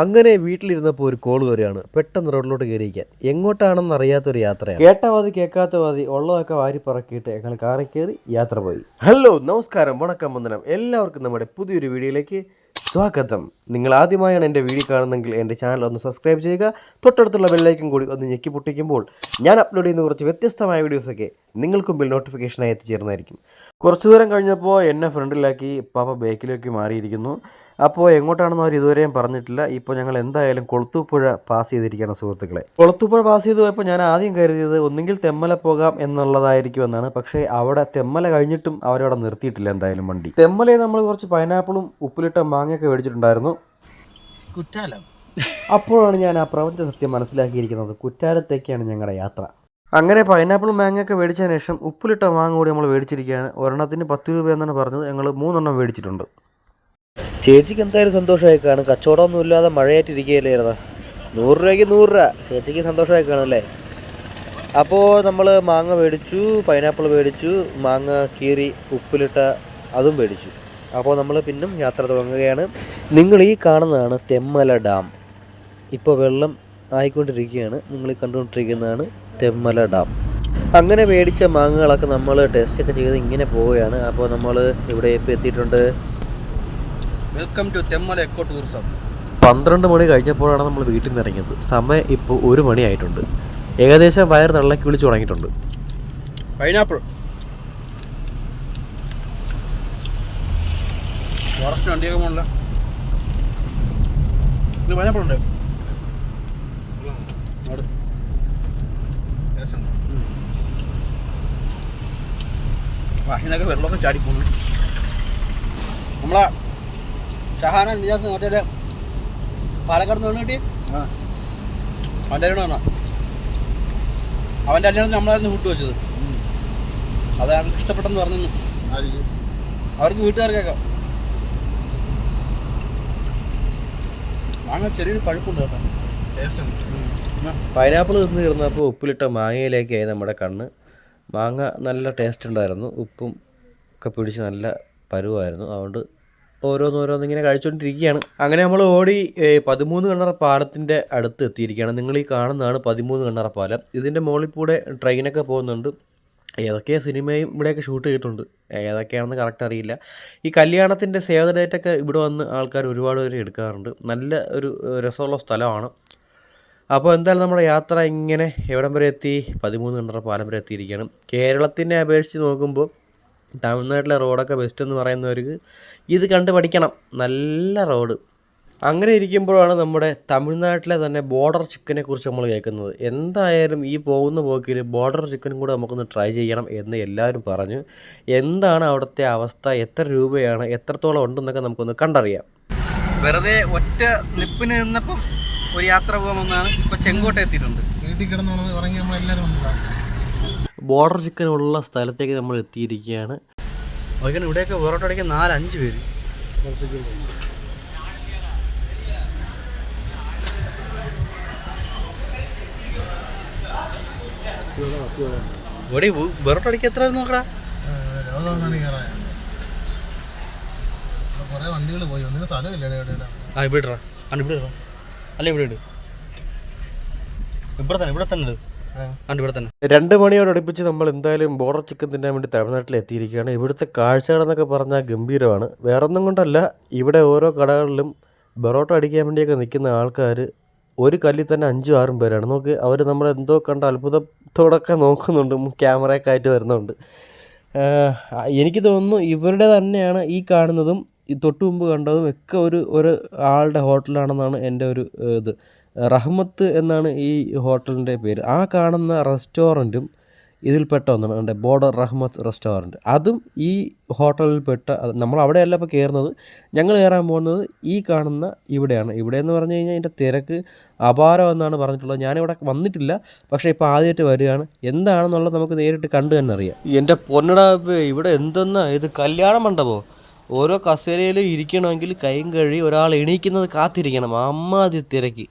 അങ്ങനെ വീട്ടിലിരുന്നപ്പോൾ ഒരു കോൾ കയറിയാണ് പെട്ടെന്ന് റോഡിലോട്ട് കയറിയിരിക്കാൻ. എങ്ങോട്ടാണെന്ന് അറിയാത്തൊരു യാത്രയാണ്. കേട്ടവാതി കേൾക്കാത്തവാതി ഉള്ളതൊക്കെ വാരി പറക്കിയിട്ട് ഞങ്ങൾ കാറി കയറി യാത്ര പോയി. ഹലോ നമസ്കാരം വണക്കം വന്ദനം. എല്ലാവർക്കും നമ്മുടെ പുതിയൊരു വീഡിയോയിലേക്ക് സ്വാഗതം. നിങ്ങൾ ആദ്യമായാണ് എന്റെ വീഡിയോ കാണുന്നെങ്കിൽ എന്റെ ചാനൽ ഒന്ന് സബ്സ്ക്രൈബ് ചെയ്യുക. തൊട്ടടുത്തുള്ള ബെല്ലൈക്കൻ കൂടി ഒന്ന് ഞെക്കി പൊട്ടിക്കുമ്പോൾ ഞാൻ അപ്ലോഡ് ചെയ്യുന്ന കുറച്ച് വ്യത്യസ്തമായ വീഡിയോസൊക്കെ നിങ്ങൾക്ക് മുമ്പിൽ നോട്ടിഫിക്കേഷനായി എത്തിച്ചേർന്നായിരിക്കും കുറച്ച് ദൂരം കഴിഞ്ഞപ്പോൾ എന്നെ ഫ്രണ്ടിലാക്കി പാപ്പ ബേക്കിലേക്ക് മാറിയിരിക്കുന്നു. അപ്പോൾ എങ്ങോട്ടാണെന്ന് അവർ ഇതുവരെയും പറഞ്ഞിട്ടില്ല. ഇപ്പോൾ ഞങ്ങൾ എന്തായാലും കൊളുത്തുപ്പുഴ പാസ് ചെയ്തിരിക്കുകയാണ് സുഹൃത്തുക്കളെ. കൊളുത്തുപ്പുഴ പാസ് ചെയ്ത് പോയപ്പോൾ ഞാൻ ആദ്യം കരുതിയത് ഒന്നുകിൽ തെമ്മല പോകാം എന്നുള്ളതായിരിക്കും എന്നാണ്. പക്ഷേ അവിടെ തെമ്മല കഴിഞ്ഞിട്ടും അവരവിടെ നിർത്തിയിട്ടില്ല എന്തായാലും വണ്ടി. തെമ്മലയിൽ നമ്മൾ കുറച്ച് പൈനാപ്പിളും ഉപ്പിലിട്ട മാങ്ങയൊക്കെ മേടിച്ചിട്ടുണ്ടായിരുന്നു. കുറ്റാലം. അപ്പോഴാണ് ഞാൻ ആ പ്രപഞ്ച സത്യം മനസ്സിലാക്കിയിരിക്കുന്നത്. കുറ്റാലത്തേക്കാണ് ഞങ്ങളുടെ യാത്ര. അങ്ങനെ പൈനാപ്പിൾ മാങ്ങയൊക്കെ മേടിച്ചതിന് ശേഷം ഉപ്പിലിട്ട മാങ്ങ കൂടി നമ്മൾ മേടിച്ചിരിക്കുകയാണ്. ഒരെണ്ണത്തിന് പത്ത് രൂപ എന്നാണ് പറഞ്ഞത്. ഞങ്ങൾ മൂന്നെണ്ണം മേടിച്ചിട്ടുണ്ട്. ചേച്ചിക്ക് എന്തായാലും സന്തോഷമായി കാണും. കച്ചവടമൊന്നും ഇല്ലാതെ മഴയായിട്ടിരിക്കുകയല്ലായിരുന്നു നൂറ് രൂപയ്ക്ക് നൂറ് രൂപ. ചേച്ചിക്ക് സന്തോഷമായി കാണുമല്ലേ അപ്പോൾ നമ്മൾ മാങ്ങ മേടിച്ചു പൈനാപ്പിൾ മേടിച്ചു മാങ്ങ കീറി ഉപ്പിലിട്ട അതും മേടിച്ചു. അപ്പോൾ നമ്മൾ പിന്നും യാത്ര തുടങ്ങുകയാണ്. നിങ്ങൾ ഈ കാണുന്നതാണ് തെമ്മല ഡാം. ഇപ്പോൾ വെള്ളം ആയിക്കൊണ്ടിരിക്കുകയാണ്. നിങ്ങൾ കണ്ടുകൊണ്ടിരിക്കുന്നതാണ് തെമ്മല ഡാം. അങ്ങനെ മേടിച്ച മാങ്ങകളൊക്കെ നമ്മൾ ടെസ്റ്റൊക്കെ ചെയ്ത് ഇങ്ങനെ പോവുകയാണ്. അപ്പോൾ നമ്മൾ ഇവിടെ ഇപ്പോൾ എത്തിയിട്ടുണ്ട്. Welcome to Thenmala eco tourism പന്ത്രണ്ട് മണി കഴിഞ്ഞപ്പോഴാണ് നമ്മൾ വീട്ടിൽ നിന്ന് ഇറങ്ങിയത്. സമയം ഇപ്പോൾ ഒരു മണിയായിട്ടുണ്ട്. ഏകദേശം വയർ തള്ളക്കി വിളിച്ച് തുടങ്ങിയിട്ടുണ്ട്. പൈനാപ്പിൾ ഫോറസ്റ്റ് വണ്ടിയൊക്കെ പോകണില്ല ഇത് പൈനാപ്പിൾ ഉണ്ട് അവിടെ. വാഹിനൊക്കെ വെള്ളമൊക്കെ ചാടി പോകുന്നു നമ്മളെ ഷഹാന നിജാസ് മറ്റേ പാലക്കാട് നിന്ന് കിട്ടി? അവന്റെ കല്യാണം അവന്റെ കല്യാണത്തിന് നമ്മളായിരുന്നു ഫുഡ് വെച്ചത്. അത് അവർക്ക് ഇഷ്ടപ്പെട്ടെന്ന് പറഞ്ഞു അവർക്ക് വീട്ടുകാർക്കൊക്കെ മാങ്ങ പൈനാപ്പിൾ തിന്ന് തീർന്നപ്പോൾ ഉപ്പിലിട്ട മാങ്ങയിലേക്കായി നമ്മുടെ കണ്ണ്. മാങ്ങ നല്ല ടേസ്റ്റ് ഉണ്ടായിരുന്നു. ഉപ്പും ഒക്കെ പിടിച്ച് നല്ല പരുവായിരുന്നു. അതുകൊണ്ട് ഓരോന്നോരോന്ന് ഇങ്ങനെ കഴിച്ചുകൊണ്ടിരിക്കുകയാണ് അങ്ങനെ നമ്മൾ ഓടി പതിമൂന്ന് കണ്ണറ പാലത്തിന്റെ അടുത്ത് എത്തിയിരിക്കുകയാണ്. നിങ്ങൾ ഈ കാണുന്നതാണ് പതിമൂന്ന് കണ്ണറ പാലം. ഇതിന്റെ മുകളിൽ കൂടെ ട്രെയിനൊക്കെ പോകുന്നുണ്ട്. ഏതൊക്കെ സിനിമയും ഇവിടെയൊക്കെ ഷൂട്ട് ചെയ്തിട്ടുണ്ട് ഏതൊക്കെയാണെന്ന് കറക്റ്റ് അറിയില്ല. ഈ കല്യാണത്തിന്റെ സേവ ഡേറ്റൊക്കെ ഇവിടെ വന്ന് ആൾക്കാർ ഒരുപാട് പേര് എടുക്കാറുണ്ട്. നല്ല ഒരു രസമുള്ള സ്ഥലമാണ്. അപ്പോൾ എന്തായാലും നമ്മുടെ യാത്ര ഇങ്ങനെ എവിടം വരെ എത്തി? പതിമൂന്ന് കണ്ടറ പാലം വരെ എത്തിയിരിക്കുകയാണ്. കേരളത്തിനെ അപേക്ഷിച്ച് നോക്കുമ്പോൾ തമിഴ്നാട്ടിലെ റോഡൊക്കെ ബെസ്റ്റ് എന്ന് പറയുന്നവർക്ക് ഇത് കണ്ട് പഠിക്കണം നല്ല റോഡ് അങ്ങനെ ഇരിക്കുമ്പോഴാണ് നമ്മുടെ തമിഴ്നാട്ടിലെ തന്നെ ബോർഡർ ചിക്കനെ കുറിച്ച് നമ്മൾ കേൾക്കുന്നത്. എന്തായാലും ഈ പോകുന്ന പോക്കിൽ ബോർഡർ ചിക്കനും കൂടെ നമുക്കൊന്ന് ട്രൈ ചെയ്യണം എന്ന് എല്ലാവരും പറഞ്ഞു. എന്താണ് അവിടുത്തെ അവസ്ഥ? എത്ര രൂപയാണ്? എത്രത്തോളം ഉണ്ടെന്നൊക്കെ നമുക്കൊന്ന് കണ്ടറിയാം. വെറുതെ ഒറ്റ നിപ്പിന് നിന്നപ്പം ഒരു യാത്ര പോകാമെന്നാണ് ഇപ്പൊ ചെങ്കോട്ട എത്തിയിട്ടുണ്ട്. വീട്ടിൽ കിടന്ന് ഉറങ്ങി നമ്മളെല്ലാവരും വന്നതാണ് ബോർഡർ ചിക്കൻ ഉള്ള സ്ഥലത്തേക്ക് നമ്മൾ എത്തിയിരിക്കുകയാണ്. ഇവിടെയൊക്കെ പൊറോട്ട അടിക്കാൻ നാലഞ്ച് പേര്. ഇവിടെ പൊറോട്ട അടിക്ക് എത്ര നോക്കടാ. വണ്ടികൾ പോയി ഇവിടെ ഇട്. അടുപ്പിച്ച് നമ്മൾ എന്തായാലും ബോർഡർ ചിക്കൻ തിന്നാൻ വേണ്ടി തമിഴ്നാട്ടിൽ എത്തിയിരിക്കുകയാണ്. ഇവിടുത്തെ കാഴ്ചകളെന്നൊക്കെ പറഞ്ഞാൽ ഗംഭീരമാണ്. വേറൊന്നും കൊണ്ടല്ല ഇവിടെ ഓരോ കടകളിലും ബൊറോട്ട അടിക്കാൻ വേണ്ടിയൊക്കെ നിൽക്കുന്ന ആൾക്കാർ ഒരു കല്ലിൽ തന്നെ അഞ്ചും ആറും പേരാണ്. നോക്ക് അവർ നമ്മളെന്തോ കണ്ട അത്ഭുതത്തോടൊക്കെ നോക്കുന്നുണ്ട് ക്യാമറയൊക്കെ ആയിട്ട് വരുന്നുണ്ട്. എനിക്ക് തോന്നുന്നു ഇവരുടെ തന്നെയാണ് ഈ കാണുന്നതും ഈ തൊട്ട് മുമ്പ് കണ്ടതും ഒക്കെ ഒരു ഒരു ആളുടെ ഹോട്ടലാണെന്നാണ് എന്റെ ഒരു ഇത്. റഹ്മത്ത് എന്നാണ് ഈ ഹോട്ടലിന്റെ പേര്. ആ കാണുന്ന റെസ്റ്റോറന്റും ഇതിൽപ്പെട്ട ഒന്നാണ് എന്റെ ബോർഡർ റഹ്മത്ത് റെസ്റ്റോറന്റ്. അതും ഈ ഹോട്ടലിൽപ്പെട്ട നമ്മൾ അവിടെയല്ല ഇപ്പോൾ കയറുന്നത്. ഞങ്ങൾ കയറാൻ പോകുന്നത് ഈ കാണുന്ന ഇവിടെയാണ്. ഇവിടെ എന്ന് പറഞ്ഞു കഴിഞ്ഞാൽ ഇതിന്റെ തിരക്ക് അപാരം എന്നാണ് പറഞ്ഞിട്ടുള്ളത്. ഞാനിവിടെ വന്നിട്ടില്ല പക്ഷേ ഇപ്പോൾ ആദ്യമായിട്ട് വരികയാണ്. എന്താണെന്നുള്ളത് നമുക്ക് നേരിട്ട് കണ്ടു തന്നെ അറിയാം. എന്റെ പൊന്നടാ ഇവിടെ എന്തെന്നാ? ഇത് കല്യാണ മണ്ഡപമോ ഓരോ കസേരയിലും ഇരിക്കണമെങ്കിൽ കൈയും കഴുകി ഒരാൾ എണീക്കുന്നത് കാത്തിരിക്കണം. അമ്മാതി തിരക്ക്.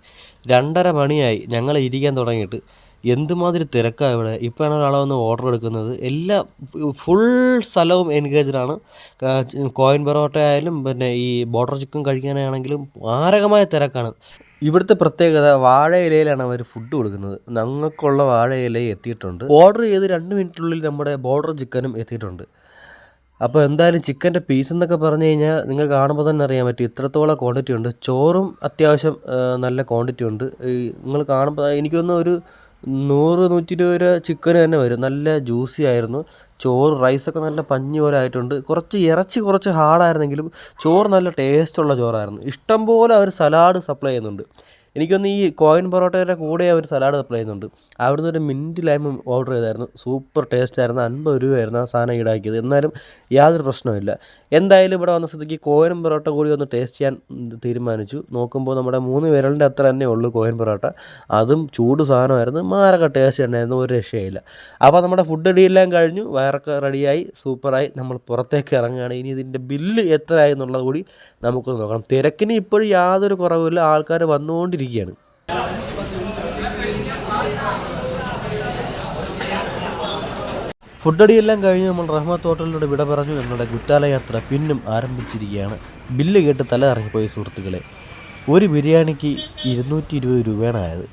രണ്ടര മണിയായി ഞങ്ങൾ ഇരിക്കാൻ തുടങ്ങിയിട്ട്. എന്തുമാതിരി തിരക്കാണ് ഇവിടെ? ഇപ്പോഴാണ് ഒരാളെ വന്ന് ഓർഡർ എടുക്കുന്നത്. എല്ലാ ഫുൾ സ്ഥലവും ആണ്. കോയിൻ പൊറോട്ട ആയാലും പിന്നെ ഈ ബോർഡർ ചിക്കൻ കഴിക്കാനാണെങ്കിലും മാരകമായ തിരക്കാണ്. ഇവിടുത്തെ പ്രത്യേകത വാഴയിലയിലാണ് അവർ ഫുഡ് കൊടുക്കുന്നത്. ഞങ്ങൾക്കുള്ള വാഴ ഇല എത്തിയിട്ടുണ്ട്. ഓർഡർ ചെയ്ത് രണ്ട് മിനിറ്റിനുള്ളിൽ നമ്മുടെ ബോർഡർ ചിക്കനും എത്തിയിട്ടുണ്ട്. അപ്പോൾ എന്തായാലും ചിക്കന്റെ പീസ് എന്നൊക്കെ പറഞ്ഞു കഴിഞ്ഞാൽ നിങ്ങൾ കാണുമ്പോൾ തന്നെ അറിയാൻ പറ്റും. ഇത്രത്തോളം ക്വാണ്ടിറ്റി ഉണ്ട്. ചോറും അത്യാവശ്യം നല്ല ക്വാണ്ടിറ്റി ഉണ്ട്. നിങ്ങൾ കാണുമ്പോൾ എനിക്കൊന്നും ഒരു നൂറ് നൂറ്റി ഇരുപത് രൂപ ചിക്കൻ തന്നെ വരും. നല്ല ജ്യൂസി ആയിരുന്നു. ചോറ് റൈസൊക്കെ നല്ല പഞ്ഞി പോലെ ആയിട്ടുണ്ട്. കുറച്ച് ഇറച്ചി കുറച്ച് ഹാർഡായിരുന്നെങ്കിലും ചോറ് നല്ല ടേസ്റ്റുള്ള ചോറായിരുന്നു. ഇഷ്ടം പോലെ അവർ സലാഡ് സപ്ലൈ ചെയ്യുന്നുണ്ട്. എനിക്കൊന്ന് ഈ കോയിൻ പൊറോട്ടയുടെ കൂടെ അവർ സലാഡ് സപ്ലൈ ചെയ്യുന്നുണ്ട്. അവിടുന്ന് ഒരു മിന്റ് ലൈമും ഓർഡർ ചെയ്തായിരുന്നു. സൂപ്പർ ടേസ്റ്റ് ആയിരുന്നു. അൻപത് രൂപയായിരുന്നു ആ സാധനം ഈടാക്കിയത്. എന്നാലും യാതൊരു പ്രശ്നവുമില്ല എന്തായാലും ഇവിടെ വന്ന സ്ഥിതിക്ക് കോയിൻ പൊറോട്ട കൂടി ഒന്ന് ടേസ്റ്റ് ചെയ്യാൻ തീരുമാനിച്ചു. നോക്കുമ്പോൾ നമ്മുടെ മൂന്ന് വിരലിന്റെ അത്ര തന്നെ ഉള്ളൂ കോയിൻ പൊറോട്ട. അതും ചൂട് സാധനമായിരുന്നു. മാരൊക്കെ ടേസ്റ്റ് ഉണ്ടായിരുന്നു ഒരു രക്ഷയില്ല. അപ്പോൾ നമ്മുടെ ഫുഡ് എല്ലാം കഴിഞ്ഞു. വയറൊക്കെ റെഡിയായി സൂപ്പറായി നമ്മൾ പുറത്തേക്ക് ഇറങ്ങുകയാണ്. ഇനി ഇതിന്റെ ബില്ല് എത്രയായി എന്നുള്ളത് കൂടി നമുക്ക് നോക്കണം. തിരക്കിന് ഇപ്പോഴും യാതൊരു കുറവുമില്ല. ആൾക്കാർ വന്നുകൊണ്ടിരിക്കുകയാണ് ഫുഡ് അടിയെല്ലാം കഴിഞ്ഞ് നമ്മൾ റഹ്മത്ത് ഹോട്ടലിലൂടെ വിട പറഞ്ഞു. ഞങ്ങളുടെ കുറ്റാല യാത്ര പിന്നും ആരംഭിച്ചിരിക്കുകയാണ്. ബില്ല് കേട്ട് തല ഇറങ്ങിപ്പോയി സുഹൃത്തുക്കളെ ഒരു ബിരിയാണിക്ക് ഇരുന്നൂറ്റി ഇരുപത് രൂപയാണ് ആയത്.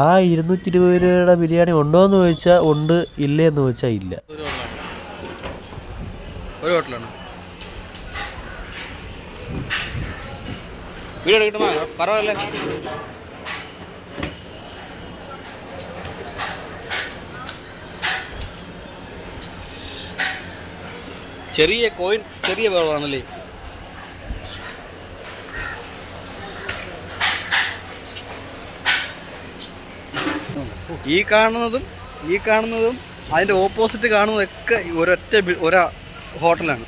ആ ഇരുന്നൂറ്റി ഇരുപത് രൂപയുടെ ബിരിയാണി ഉണ്ടോ എന്ന് ചോദിച്ചാൽ ഉണ്ട് ഇല്ലേ എന്ന് ചോദിച്ചാൽ ഇല്ല. ഒരു ഹോട്ടലാണ്. കിട്ടുമോ പറവല്ലേ ചെറിയ കോയിൻ ചെറിയ വെള്ളമാണല്ലേ ഈ കാണുന്നതും ഈ കാണുന്നതും അതിന്റെ ഓപ്പോസിറ്റ് കാണുന്നതൊക്കെ ഒരൊറ്റ ഒരാ ഹോട്ടലാണ്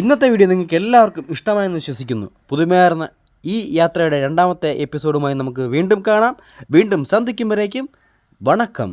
ഇന്നത്തെ വീഡിയോ നിങ്ങൾക്ക് എല്ലാവർക്കും ഇഷ്ടമായെന്ന് വിശ്വസിക്കുന്നു. പുതുമയാർന്ന ഈ യാത്രയുടെ രണ്ടാമത്തെ എപ്പിസോഡുമായി നമുക്ക് വീണ്ടും കാണാം. വീണ്ടും സന്ധിക്കും വരേക്കും. വണക്കം.